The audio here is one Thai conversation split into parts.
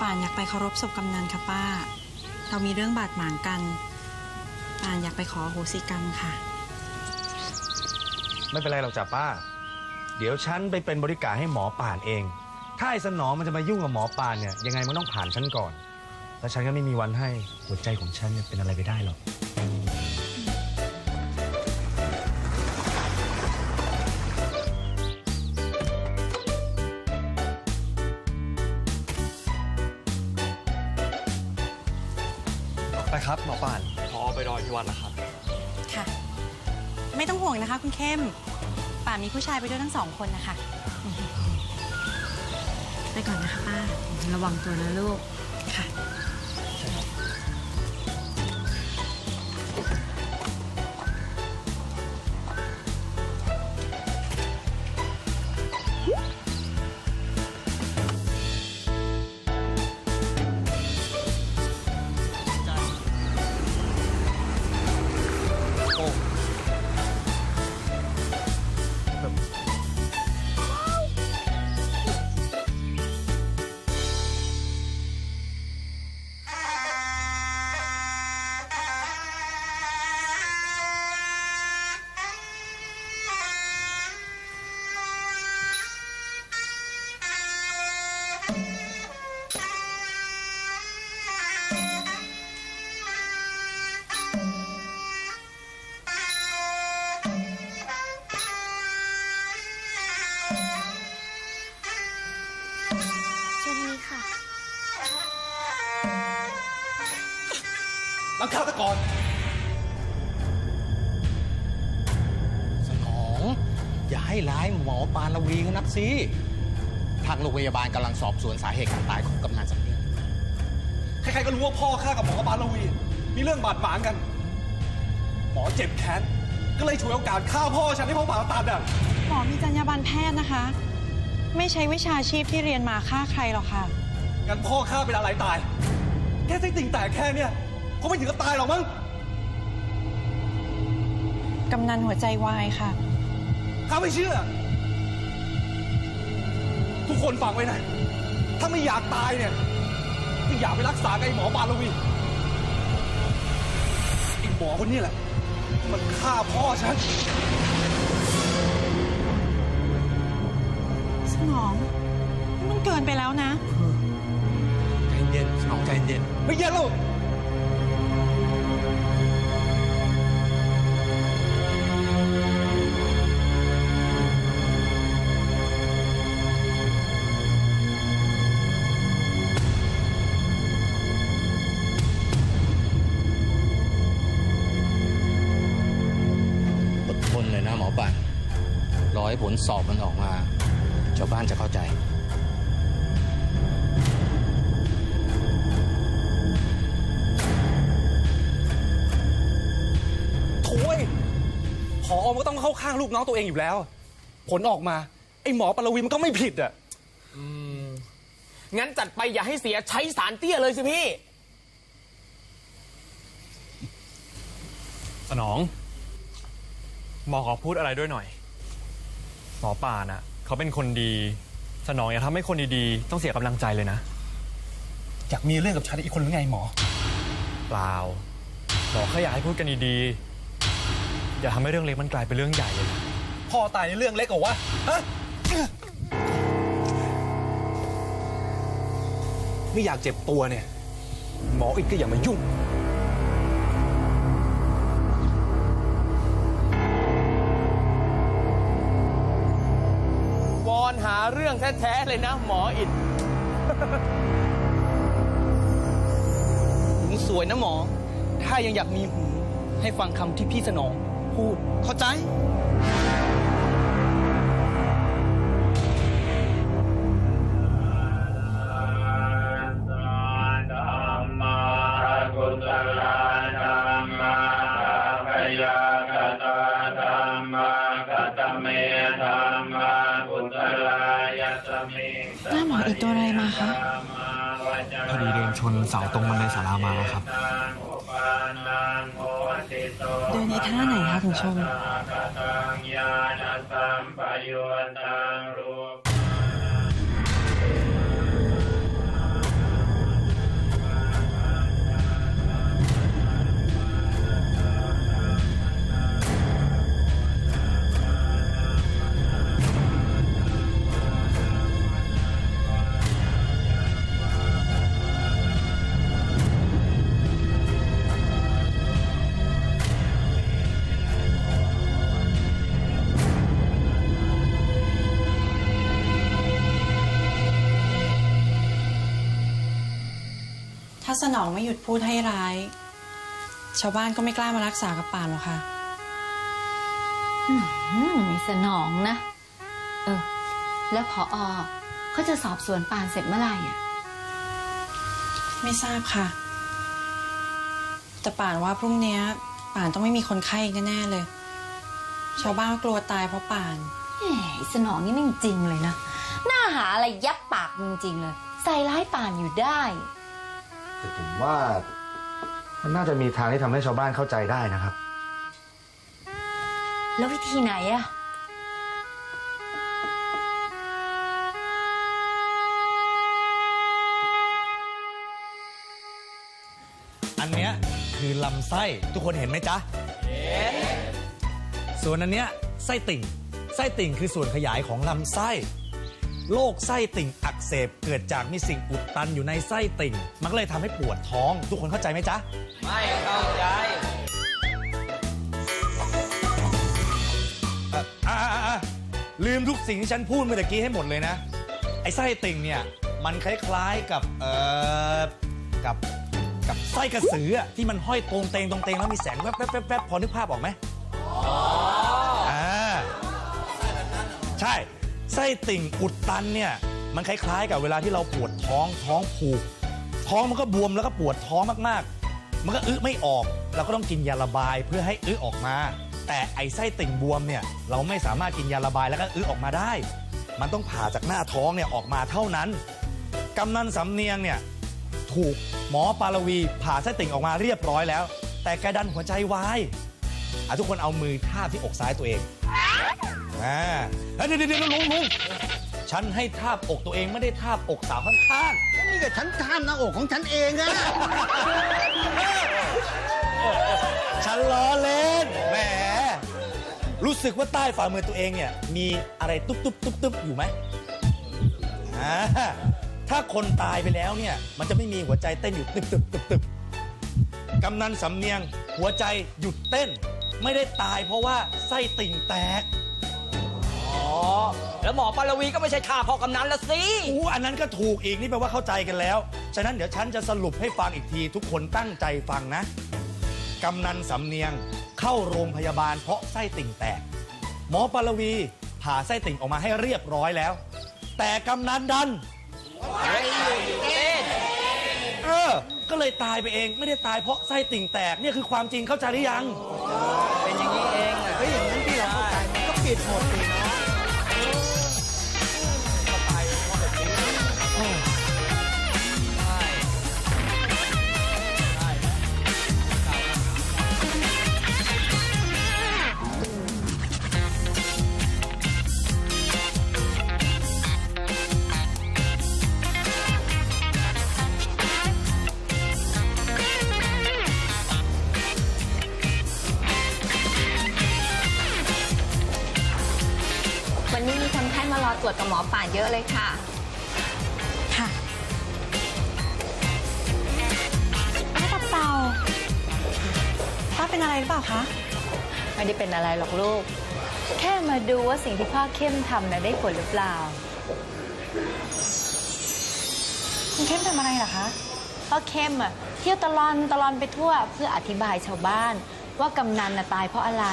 ป่านอยากไปเคารพศพกำนันค่ะป้า เรามีเรื่องบาดหมางกัน ป่านอยากไปขอโหสิกรรมค่ะ ไม่เป็นไรหรอกจ้ะป้า เดี๋ยวฉันไปเป็นบริการให้หมอป่านเอง ถ้าไอ้สนองมันจะมายุ่งกับหมอป่านเนี่ยยังไงมันต้องผ่านฉันก่อน แล้วฉันก็ไม่มีวันให้หัวใจของฉันเนี่ยเป็นอะไรไปได้หรอก ไปครับหมอป่านพอไปรอที่วัดแล้วครับ ค่ะ ไม่ต้องห่วงนะคะคุณเข้ม ป่านมีผู้ชายไปด้วยทั้งสองคนนะคะไปก่อนนะคะป้า ระวังตัวนะลูก ค่ะ กฆาตกรสนอง อย่าให้ร้ายหมอปานละวีเขานักสิทางโรงพยาบาลกำลังสอบสวนสาเหตุการตายของกำนันสำเนียงใครๆก็รู้ว่าพ่อข้ากับหมอบาลวี มีเรื่องบาดหมางกัน หมอเจ็บแค้นก็เลยฉวยโอกาสฆ่าพ่อฉันให้พ่อผ่าตัดอะหมอมีจรรยาบรรณแพทย์นะคะ ไม่ใช้วิชาชีพที่เรียนมาฆ่าใครหรอกค่ะ งั้นพ่อข้าเป็นอะไรตาย แค่ไส้ติ่งแตกแค่เนี่ย คงไม่ถึงกับตายหรอกมั้งกำนันหัวใจวายค่ะ ข้าไม่เชื่อ ทุกคนฟังไว้นะ ถ้าไม่อยากตายเนี่ยก็อย่าไปรักษากับไอ้หมอบาลวีไอ้หมอคนนี้แหละ มันฆ่าพ่อฉันสนองนี่มันเกินไปแล้วนะ ใจเย็นสนองใจเย็น ไม่เย็นหรอก ลสอบมันออกมาชาวบ้านจะเข้าใจ โถ่ยพอมันก็ต้องเข้าข้างลูกน้องตัวเองอยู่แล้ว ผลออกมา ไอ้หมอปรวีมันก็ไม่ผิดอะ งั้นจัดไปอย่าให้เสียใช้สารเตี้ยเลยสิพี่ สนองหมอขอพูดอะไรด้วยหน่อยห มอป่านอะเขาเป็นคนดี สนองอย่าทำให้คนดีๆ ต้องเสียกำลังใจเลยนะ อยากมีเรื่องกับฉันอีกคนหรือไงหมอ เปล่าหมอแค่อยากให้พูดกันดีๆ อย่าทำให้เรื่องเล็กมันกลายเป็นเรื่องใหญ่เลยนะพ่อตายในเรื่องเล็กเหรอวะฮะไม่อยากเจ็บตัวเนี่ย หมออีกก็อย่ามายุ่ง เรื่องแท้ๆเลยนะ หมออิดหูสวยนะหมอ ถ้ายังอยากมีหู ให้ฟังคำที่พี่สนอง พูดเข้าใจ หน้าหมออีกตัวอะไรมาคะ พอดีเดินชนเสาตรงบันไดศาลามาครับอุปานังโหติเดินในท่าไหนคะถึงชม ถ้าสนองไม่หยุดพูดให้ร้าย ชาวบ้านก็ไม่กล้ามารักษากับป่านหรอกค่ะอืมมีสนองนะ เออ แล้วพออเขาจะสอบสวนปานเสร็จเมื่อไหร่อะ ไม่ทราบค่ะ แต่ป่านว่าพรุ่งเนี้ยป่านต้องไม่มีคนไข้อีกแน่ๆเลย ชาวบ้านก็กลัวตายเพราะป่านแหมไอ้สนองนี่ไม่จริงเลยนะ หน้าหาอะไรยับปากมึงจริงเลย ใส่ร้ายป่านอยู่ได้ แต่ผมว่ามันน่าจะมีทางที่ทำให้ชาวบ้านเข้าใจได้นะครับ แล้ววิธีไหนอะอันเนี้ยคือลำไส้ทุกคนเห็นไหมจ๊ะเห็นส่วนอันเนี้ยไส้ติ่ง ไส้ติ่งคือส่วนขยายของลำไส้ โรคไส้ติ่งอักเสบเกิดจากมีสิ่งอุดตันอยู่ในไส้ติ่ง มันก็เลยทำให้ปวดท้อง ทุกคนเข้าใจไหมจ๊ะ ไม่เข้าใจอะอะอะอะลืมทุกสิ่งที่ฉันพูดเมื่อตะกี้ให้หมดเลยนะ ไอ้ไส้ติ่งเนี่ย มันคล้ายๆกับเอ่อกับกับไส้กระสืออะที่มันห้อยตรงเตงตรงเตงแล้วมีแสงแวบแวบแวบแวบพอนึกภาพออกไหมอ่าใช่ ไส้ติ่งอุดตันเนี่ยมันคล้ายๆ กับเวลาที่เราปวดท้องท้องผูก ท้องมันก็บวมแล้วก็ปวดท้องมากๆ มันก็อึไม่ออก เราก็ต้องกินยาระบายเพื่อให้อึออกมา แต่ไอ้ไส้ติ่งบวมเนี่ยเราไม่สามารถกินยาระบายแล้วก็อึออกมาได้ มันต้องผ่าจากหน้าท้องเนี่ยออกมาเท่านั้นกำนันสำเนียงเนี่ยถูกหมอปาลวีผ่าไส้ติ่งออกมาเรียบร้อยแล้ว แต่แกดันหัวใจวายอะทุกคนเอามือทาบที่อกซ้ายตัวเอง อ่าเฮ้ยเดี๋ยวเดี๋ยวเดี๋ยวลุงลุงฉันให้ทาบอกตัวเองไม่ได้ทาบอกสาวข้างๆนี่ก็ฉันทามหน้าอกของฉันเองอะฉันล้อเล่นแหมรู้สึกว่าใต้ฝ่ามือตัวเองเนี่ยมีอะไรตุ๊บตุ๊บตุ๊บตุ๊บอยู่ไหมอ่าถ้าคนตายไปแล้วเนี่ยมันจะไม่มีหัวใจเต้นอยู่ตึบตึบตึบตึบกำนันสำเนียงหัวใจหยุดเต้น ไม่ได้ตายเพราะว่าไส้ติ่งแตก อ๋อ แล้วหมอปารวีก็ไม่ใช่ข้าพ่อกำนันละสิ อู้อันนั้นก็ถูกอีกนี่แปลว่าเข้าใจกันแล้ว ฉะนั้นเดี๋ยวฉันจะสรุปให้ฟังอีกที ทุกคนตั้งใจฟังนะ กำนันสำเนียงเข้าโรงพยาบาลเพราะไส้ติ่งแตก หมอปารวีผ่าไส้ติ่งออกมาให้เรียบร้อยแล้ว แต่กำนันดัน เออ ก็เลยตายไปเองไม่ได้ตายเพราะไส้ติ่งแตกเนี่ยคือความจริงเข้าใจหรือยัง เป็นอย่างนี้เองอะเฮ้ยอย่างนั้นที่เราเข้าใจมันก็ผิดหมดสิเนาะ ตรวจกับหมอป่านเยอะเลยค่ะ ค่ะป้าตับเต่าป้าเป็นอะไรหรือเปล่าคะ ไม่ได้เป็นอะไรหรอกลูก แค่มาดูว่าสิ่งที่พ่อเข้มทำน่ะได้ผลหรือเปล่า คุณเข้มทำอะไรเหรอคะ พ่อเข้มอะเที่ยวตะลอนตะลอนไปทั่วเพื่ออธิบายชาวบ้าน ว่ากำนันน่ะตายเพราะอะไร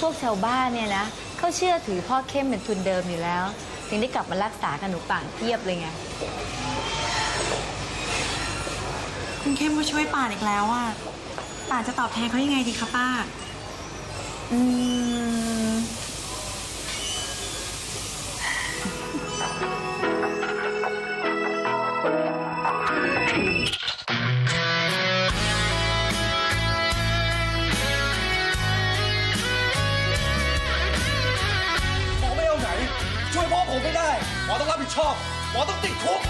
พวกชาวบ้านเนี่ยนะ เขาเชื่อถือพ่อเข้มเป็นทุนเดิมอยู่แล้ว ถึงได้กลับมารักษากันหนูป่านเทียบเลยไง คุณเข้มก็ช่วยป่านอีกแล้วอะป่านจะตอบแทนเขายังไงดีคะป้า อืม อต้อง